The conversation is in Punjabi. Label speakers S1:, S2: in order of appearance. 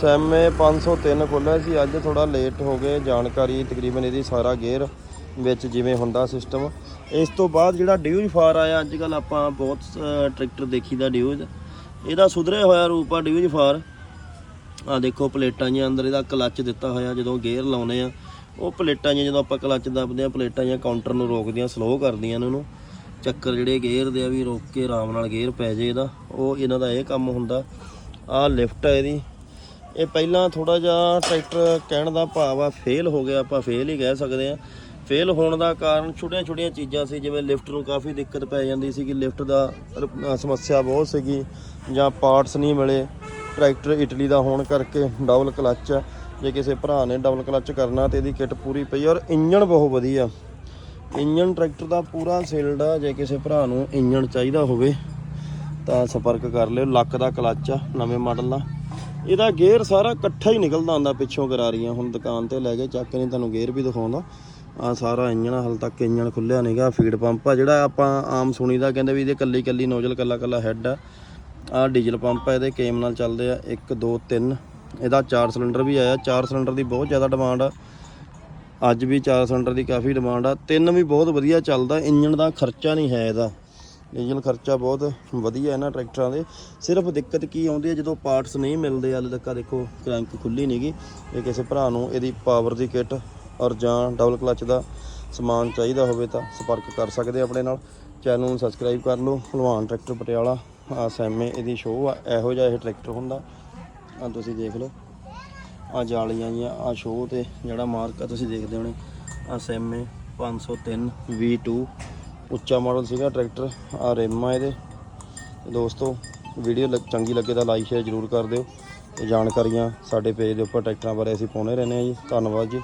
S1: ਸੈਮੇ 503 ਖੋਲ੍ਹਿਆ ਸੀ ਅੱਜ ਥੋੜਾ ਲੇਟ ਹੋ ਗਏ। ਜਾਣਕਾਰੀ ਤਕਰੀਬਨ ਇਹਦੀ ਸਾਰਾ ਗੇਅਰ ਵਿੱਚ ਜਿਵੇਂ ਹੁੰਦਾ ਸਿਸਟਮ ਇਸ ਤੋਂ ਬਾਅਦ ਜਿਹੜਾ ਡਿਊਜ ਫਾਰ ਆਇਆ ਅੱਜ ਕੱਲ ਆਪਾਂ ਬਹੁਤ ਅ, ਟਰੈਕਟਰ ਦੇਖੀਦਾ ਡਿਊਜ ਇਹਦਾ ਸੁਧਰਿਆ ਹੋਇਆ ਰੂਪ ਆ ਡਿਊਜ ਫਾਰ ਆ ਦੇਖੋ ਪਲੇਟਾਂ ਜਿਹੀਆਂ ਅੰਦਰ ਇਹਦਾ ਕਲੱਚ ਦਿੱਤਾ ਹੋਇਆ। ਜਦੋਂ ਗੇਅਰ ਲਾਉਨੇ ਆ ਉਹ ਪਲੇਟਾਂ ਜਿਹੀਆਂ ਜਦੋਂ ਆਪਾਂ ਕਲੱਚ ਦੱਬਦੇ ਆ ਪਲੇਟਾਂ ਜਿਹੀਆਂ ਕਾਊਂਟਰ ਨੂੰ ਰੋਕਦੀਆਂ ਸਲੋ ਕਰਦੀਆਂ ਇਹਨਾਂ ਨੂੰ ਚੱਕਰ ਜਿਹੜੇ ਗੇਅਰ ਦੇ ਆ ਵੀ ਰੋਕ ਕੇ ਆਰਾਮ ਨਾਲ ਗੇਅਰ ਪੈ ਜੇ ਇਹਦਾ। ਉਹ ਇਹਨਾਂ ਦਾ ਇਹ ਕੰਮ ਹੁੰਦਾ। ਆ ਲਿਫਟ ਆ ਇਹਦੀ। ਇਹ ਪਹਿਲਾਂ ਥੋੜਾ ਜਿਹਾ ਟਰੈਕਟਰ ਕਹਿਣ ਦਾ ਭਾਵ ਆ ਫੇਲ ਹੋ ਗਿਆ, ਆਪਾਂ ਫੇਲ ਹੀ ਕਹਿ ਸਕਦੇ ਆ ਫੇਲ ਹੋਣ ਦਾ ਕਾਰਨ ਛੋਟੀਆਂ ਛੋਟੀਆਂ ਚੀਜ਼ਾਂ ਸੀ, ਜਿਵੇਂ ਲਿਫਟ ਨੂੰ ਕਾਫੀ ਦਿੱਕਤ ਪੈ ਜਾਂਦੀ ਸੀ ਕਿ ਲਿਫਟ ਦਾ ਸਮੱਸਿਆ ਬਹੁਤ ਸੀਗੀ, ਜਾਂ ਪਾਰਟਸ ਨਹੀਂ ਮਿਲੇ। ਟਰੈਕਟਰ ਇਟਲੀ ਦਾ ਹੋਣ ਕਰਕੇ ਡਬਲ ਕਲੱਚ ਜੇ ਕਿਸੇ ਭਰਾ ਨੇ ਡਬਲ ਕਲੱਚ ਕਰਨਾ, ਤੇ ਇਹਦੀ ਕਿੱਟ ਪੂਰੀ ਪਈ ਔਰ ਇੰਜਨ ਬਹੁਤ ਵਧੀਆ। ਇੰਜਨ ਟਰੈਕਟਰ ਦਾ ਪੂਰਾ ਸਿਲਡ ਆ, ਜੇ ਕਿਸੇ ਭਰਾ ਨੂੰ ਇੰਜਨ ਚਾਹੀਦਾ ਹੋਵੇ, ਤਾਂ ਸੰਪਰਕ ਕਰ ਲਿਓ, ਲੱਕ ਦਾ ਕਲੱਚ ਆ, ਨਵੇਂ ਮਾਡਲ ਦਾ। ਇਹਦਾ ਗੇਅਰ ਸਾਰਾ ਇਕੱਠਾ ਹੀ ਨਿਕਲਦਾ ਆਂਦਾ ਪਿੱਛੋਂ ਕਰਾਰੀਆਂ ਹੁਣ ਦੁਕਾਨ ਤੇ ਲੈ ਕੇ ਚੱਕ ਕੇ ਨਹੀਂ ਤੁਹਾਨੂੰ ਗੇਅਰ ਵੀ ਦਿਖਾਉਂਦਾ। ਆ ਸਾਰਾ ਇੰਜਨ ਆ, ਹਾਲੇ ਤੱਕ ਇੰਜਨ ਖੁੱਲਿਆ ਨਹੀਂਗਾ ਫੀਡ ਪੰਪ ਆ ਜਿਹੜਾ ਆਪਾਂ ਆਮ ਸੁਣੀਦਾ ਕਹਿੰਦੇ ਵੀ ਇਹਦੇ ਕੱਲੀ ਕੱਲੀ ਨੋਜ਼ਲ ਕੱਲਾ ਕੱਲਾ ਹੈੱਡ ਆ। ਆ ਡੀਜ਼ਲ ਪੰਪ ਆ ਇਹਦੇ ਕੇਮ ਨਾਲ ਚੱਲਦੇ ਆ 1 2 3 ਇਹਦਾ 4 ਸਿਲੰਡਰ ਵੀ ਆਇਆ। 4 ਸਿਲੰਡਰ ਦੀ ਬਹੁਤ ਜ਼ਿਆਦਾ ਡਿਮਾਂਡ ਆ। ਅੱਜ ਵੀ 4 ਸਿਲੰਡਰ ਦੀ ਕਾਫੀ ਡਿਮਾਂਡ ਆ। ਤਿੰਨ ਵੀ ਬਹੁਤ ਵਧੀਆ ਚੱਲਦਾ। ਇੰਜਣ ਦਾ ਖਰਚਾ ਨਹੀਂ ਹੈ ਇਹਦਾ। ਡੀਜ਼ਲ ਖਰਚਾ ਬਹੁਤ ਵਧੀਆ ਇਹਨਾਂ ਟਰੈਕਟਰਾਂ ਦੇ। ਸਿਰਫ ਦਿੱਕਤ ਕੀ ਆਉਂਦੀ ਹੈ, ਜਦੋਂ ਪਾਰਟਸ ਨਹੀਂ ਮਿਲਦੇ, ਹਾਲੇ ਤੱਕ ਆਹ ਦੇਖੋ ਕ੍ਰੈਂਕ ਖੁੱਲੀ ਨਹੀਂਗੀ ਇਹ ਕਿਸੇ ਭਰਾ ਨੂੰ ਇਹਦੀ ਪਾਵਰ ਦੀ ਕਿੱਟ ਔਰ ਜਾਂ ਡਬਲ ਕਲਚ ਦਾ ਸਮਾਨ ਚਾਹੀਦਾ ਹੋਵੇ ਤਾਂ ਸੰਪਰਕ ਕਰ ਸਕਦੇ ਆਪਣੇ ਨਾਲ। ਚੈਨਲ ਨੂੰ ਸਬਸਕ੍ਰਾਈਬ ਕਰ ਲਓ। ਭਲਵਾਨ ਟਰੈਕਟਰ ਪਟਿਆਲਾ ਆ ਸੈਮੇ ਇਹਦੀ ਸ਼ੋਅ ਆ। ਇਹੋ ਜਿਹਾ ਇਹ ਟਰੈਕਟਰ ਹੁੰਦਾ। ਆ ਤੁਸੀਂ ਦੇਖ ਲਓ। ਆ ਜਾਲੀਆਂ ਜੀਆਂ ਆ ਸ਼ੋਅ ਤੇ ਜਿਹੜਾ ਮਾਰਕ ਆ, ਤੁਸੀਂ ਦੇਖਦੇ ਹੋਣੇ। ਆ ਸੈਮੇ 503 V2 ਉੱਚਾ ਮਾਡਲ ਸੀਗਾ ਟਰੈਕਟਰ ਆ ਰਿਮ ਆ ਇਹਦੇ। ਦੋਸਤੋ ਵੀਡੀਓ ਲੱਗ- ਚੰਗੀ ਲੱਗੇ ਤਾਂ ਲਾਈਕ ਸ਼ੇਅਰ ਜ਼ਰੂਰ ਕਰ ਦਿਓ। ਤੇ ਜਾਣਕਾਰੀਆਂ ਸਾਡੇ ਪੇਜ ਦੇ ਉੱਪਰ ਟਰੈਕਟਰਾਂ ਬਾਰੇ ਅਸੀਂ ਪਾਉਂਦੇ ਰਹਿੰਦੇ ਹਾਂ ਜੀ। ਧੰਨਵਾਦ ਜੀ।